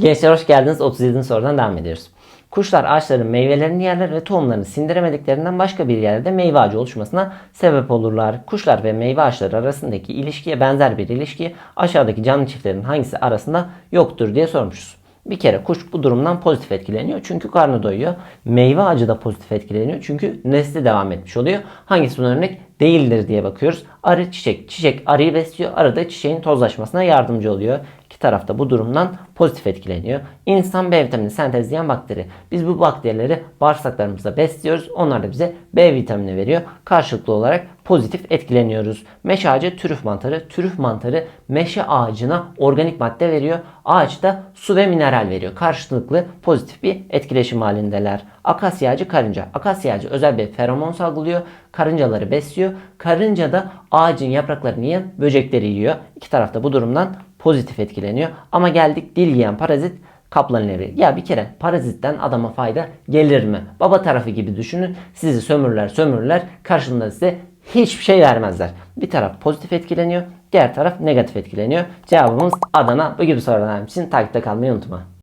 Gençler hoş geldiniz. 37. sorudan devam ediyoruz. Kuşlar ağaçların meyvelerini yerler ve tohumlarını sindiremediklerinden başka bir yerde meyve ağacı oluşmasına sebep olurlar. Kuşlar ve meyve ağaçları arasındaki ilişkiye benzer bir ilişki aşağıdaki canlı çiftlerin hangisi arasında yoktur diye sormuşuz. Bir kere kuş bu durumdan pozitif etkileniyor çünkü karnı doyuyor. Meyve ağacı da pozitif etkileniyor çünkü nesli devam etmiş oluyor. Hangisi bunun örnek değildir diye bakıyoruz. Arı çiçek. Çiçek arıyı besliyor. Arı da çiçeğin tozlaşmasına yardımcı oluyor. Tarafta bu durumdan pozitif etkileniyor. İnsan B vitamini sentezleyen bakteri. Biz bu bakterileri bağırsaklarımızda besliyoruz. Onlar da bize B vitamini veriyor. Karşılıklı olarak pozitif etkileniyoruz. Meşe ağacı türüf mantarı. Türüf mantarı meşe ağacına organik madde veriyor. Ağaç da su ve mineral veriyor. Karşılıklı pozitif bir etkileşim halindeler. Akasya ağacı karınca. Akasya ağacı özel bir feromon salgılıyor. Karıncaları besliyor. Karınca da ağacın yapraklarını yiyen böcekleri yiyor. İki tarafta bu durumdan pozitif etkileniyor. Ama geldik dil yiyen parazit kaplan ileri. Ya bir kere parazitten adama fayda gelir mi? Baba tarafı gibi düşünün. Sizi sömürürler sömürürler. Karşılığında size hiçbir şey vermezler. Bir taraf pozitif etkileniyor. Diğer taraf negatif etkileniyor. Cevabımız Adana. Bu gibi sorular için takipte kalmayı unutma.